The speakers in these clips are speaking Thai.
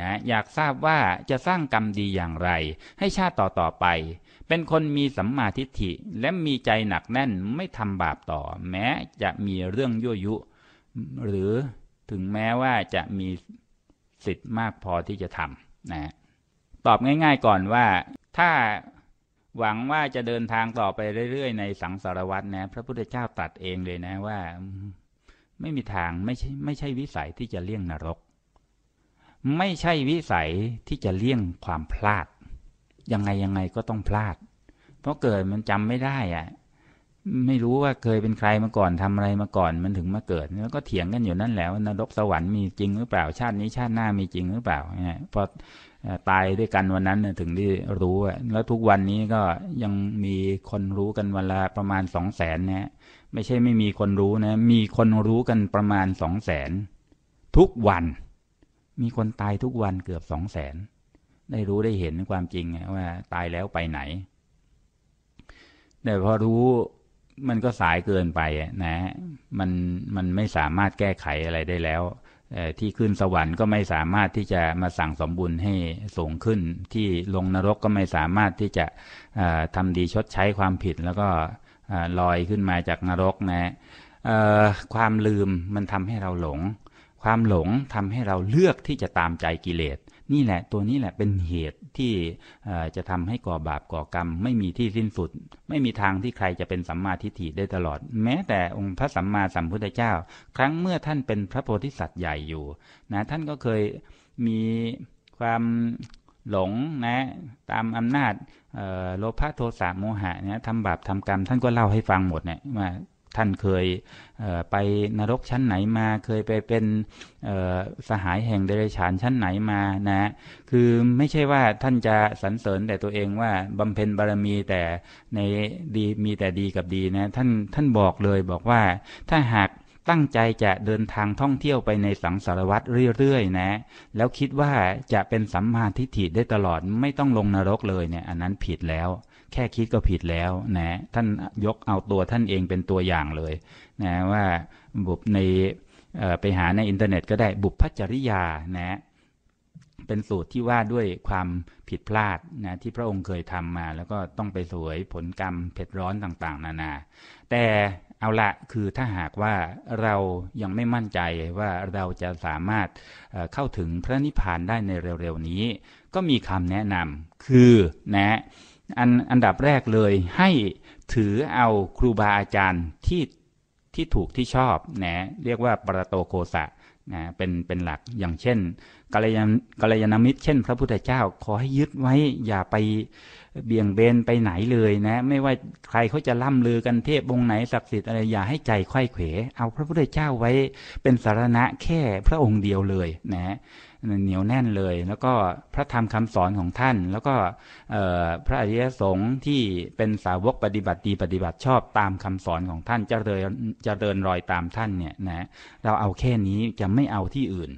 นะอยากทราบว่าจะสร้างกรรมดีอย่างไร ให้ชาติต่อต่อไป เป็นคนมีสัมมาทิฏฐิและมีใจหนักแน่นไม่ทำบาปต่อ แม้จะมีเรื่องยั่วยุ หรือถึงแม้ว่าจะมีสิทธิ์มากพอที่จะทำนะตอบง่าย ๆก่อนว่าถ้าหวังว่าจะเดินทางต่อไปเรื่อย ๆ ในสังสารวัตรนะ พระพุทธเจ้าตัดเองเลยนะว่า ไม่มีทางไม่ใช่ไม่ใช่วิสัยที่จะเลี่ยงนรก ไม่ใช่วิสัยที่จะเลี่ยงความพลาด ยังไงยังไงก็ต้องพลาด เพราะเกิดมันจำไม่ได้อะไม่รู้ว่าเคยเป็นใครมาก่อนทำอะไรมาก่อนมันถึงมาเกิด แล้วก็เถียงกันอยู่นั่นแหละว่านรกสวรรค์มีจริงหรือเปล่าชาตินี้ชาติหน้ามีจริงหรือเปล่าเนี่ยพอตายด้วยกันวันนั้นถึงได้รู้แล้วทุกวันนี้ก็ยังมีคนรู้กันวันละประมาณสองแสนเนี่ยไม่ใช่ไม่มีคนรู้นะ มีคนรู้กันประมาณสองแสนทุกวัน มีคนตายทุกวันเกือบสองแสนได้รู้ได้เห็นความจริงว่าตายแล้วไปไหน แต่พอรู้มันก็สายเกินไปนะ มันมันไม่สามารถแก้ไขอะไรได้แล้วที่ขึ้นสวรรค์ก็ไม่สามารถที่จะมาสั่งสมบุญให้สูงขึ้น ที่ลงนรกก็ไม่สามารถที่จะทำดีชดใช้ความผิดแล้วก็ลอยขึ้นมาจากนรกนะความลืมมันทำให้เราหลง ความหลงทำให้เราเลือกที่จะตามใจกิเลส นี่แหละตัวนี้แหละเป็นเหตุที่จะทำให้ก่อบาปก่อกรรม ไม่มีที่สิ้นสุด ไม่มีทางที่ใครจะเป็นสัมมาทิฏฐิได้ตลอด แม้แต่องค์พระสัมมาสัมพุทธเจ้า ครั้งเมื่อท่านเป็นพระโพธิสัตว์ใหญ่อยู่นะท่านก็เคยมีความหลงนะตามอำนาจโลภะโทสะโมหะเนี่ยทำบาปทำกรรม ท่านก็เล่าให้ฟังหมดเนี่ยว่า ท่านเคยไปนรกชั้นไหนมา เคยไปเป็นสหายแห่งเดรัจฉานชั้นไหนมานะ คือไม่ใช่ว่าท่านจะสรรเสริญแต่ตัวเองว่าบำเพ็ญบารมีแต่ในดีมีแต่ดีกับดีนะท่านท่านบอกเลยบอกว่าถ้าหากตั้งใจจะเดินทางท่องเที่ยวไปในสังสารวัตรเรื่อยๆนะ แล้วคิดว่าจะเป็นสัมมาทิฏฐิได้ตลอดไม่ต้องลงนรกเลยเนี่ยอันนั้นผิดแล้ว แค่คิดก็ผิดแล้วนะท่านยกเอาตัวท่านเองเป็นตัวอย่างเลยนะว่าบุบในไปหาในอินเทอร์เน็ตก็ได้บุพจริยานะเป็นสูตรที่ว่าด้วยความผิดพลาดนะที่พระองค์เคยทำมา แล้วก็ต้องไปสวยผลกรรมเผ็ดร้อนต่างๆ นานา แต่เอาละคือถ้าหากว่าเรายังไม่มั่นใจว่าเราจะสามารถเข้าถึงพระนิพพานได้ในเร็วๆนี้ ก็มีคำแนะนำคือนะ อันอันดับแรกเลยให้ถือเอาครูบาอาจารย์ที่ที่ถูกที่ชอบนะเรียกว่าปรโตโคสะนะเป็นเป็นหลักอย่างเช่นกัลยาณกัลยาณมิตรเช่น พระพุทธเจ้าขอให้ยึดไว้อย่าไปเบี่ยงเบนไปไหนเลยนะ ไม่ว่าใครเขาจะล่ำลือกันเทพองค์ไหนศักดิ์สิทธิ์อะไรอย่าให้ใจไข้เขวเอาพระพุทธเจ้าไว้เป็นสารณะแค่พระองค์เดียวเลยนะ เหนียวแน่นเลย แล้วก็พระธรรมคำสอนของท่าน แล้วก็พระอริยสงฆ์ที่เป็นสาวกปฏิบัติดีปฏิบัติชอบตามคำสอนของท่านจะเดินจะเดินรอยตามท่านเนี่ยนะเราเอาแค่นี้จะไม่เอาที่อื่น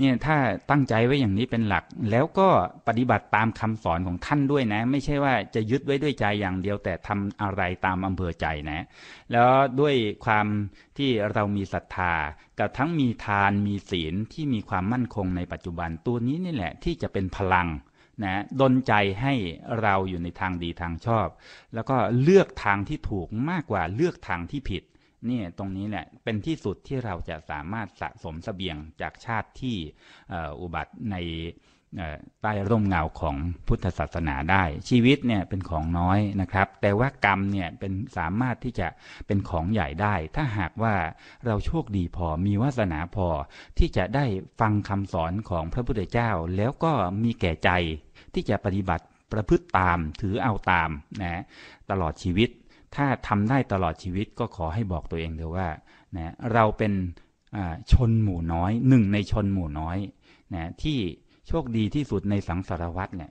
เนี่ยถ้าตั้งใจไว้อย่างนี้เป็นหลัก แล้วก็ปฏิบัติตามคำสอนของท่านด้วยนะ ไม่ใช่ว่าจะยึดไว้ด้วยใจอย่างเดียวแต่ทำอะไรตามอำเภอใจนะ แล้วด้วยความที่เรามีศรัทธากับทั้งมีทานมีศีลที่มีความมั่นคงในปัจจุบันตัวนี้นี่แหละที่จะเป็นพลังนะดนใจให้เราอยู่ในทางดีทางชอบ แล้วก็เลือกทางที่ถูกมากกว่าเลือกทางที่ผิด นี่ตรงนี้แหละเป็นที่สุดที่เราจะสามารถสะสมสเสบียงจากชาติที่อุบัติในใต้ร่มเงาของพุทธศาสนาได้ ชีวิตเนี่ยเป็นของน้อยนะครับ แต่ว่ากรรมเนี่ยเป็นสามารถที่จะเป็นของใหญ่ได้ ถ้าหากว่าเราโชคดีพอมีวาสนาพอที่จะได้ฟังคำสอนของพระพุทธเจ้า แล้วก็มีแก่ใจที่จะปฏิบัติประพฤติตามถือเอาตามนะตลอดชีวิต ถ้าทำได้ตลอดชีวิตก็ขอให้บอกตัวเองเถอะว่านะเราเป็นชนหมู่น้อยหนึ่งในชนหมู่น้อยนะที่โชคดีที่สุดในสังสารวัตรเนี่ย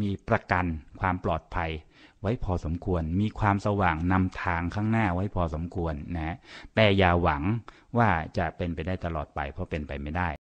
มีประกันความปลอดภัยไว้พอสมควร มีความสว่างนำทางข้างหน้าไว้พอสมควรนะแต่อย่าหวังว่าจะเป็นไปได้ตลอดไปเพราะเป็นไปไม่ได้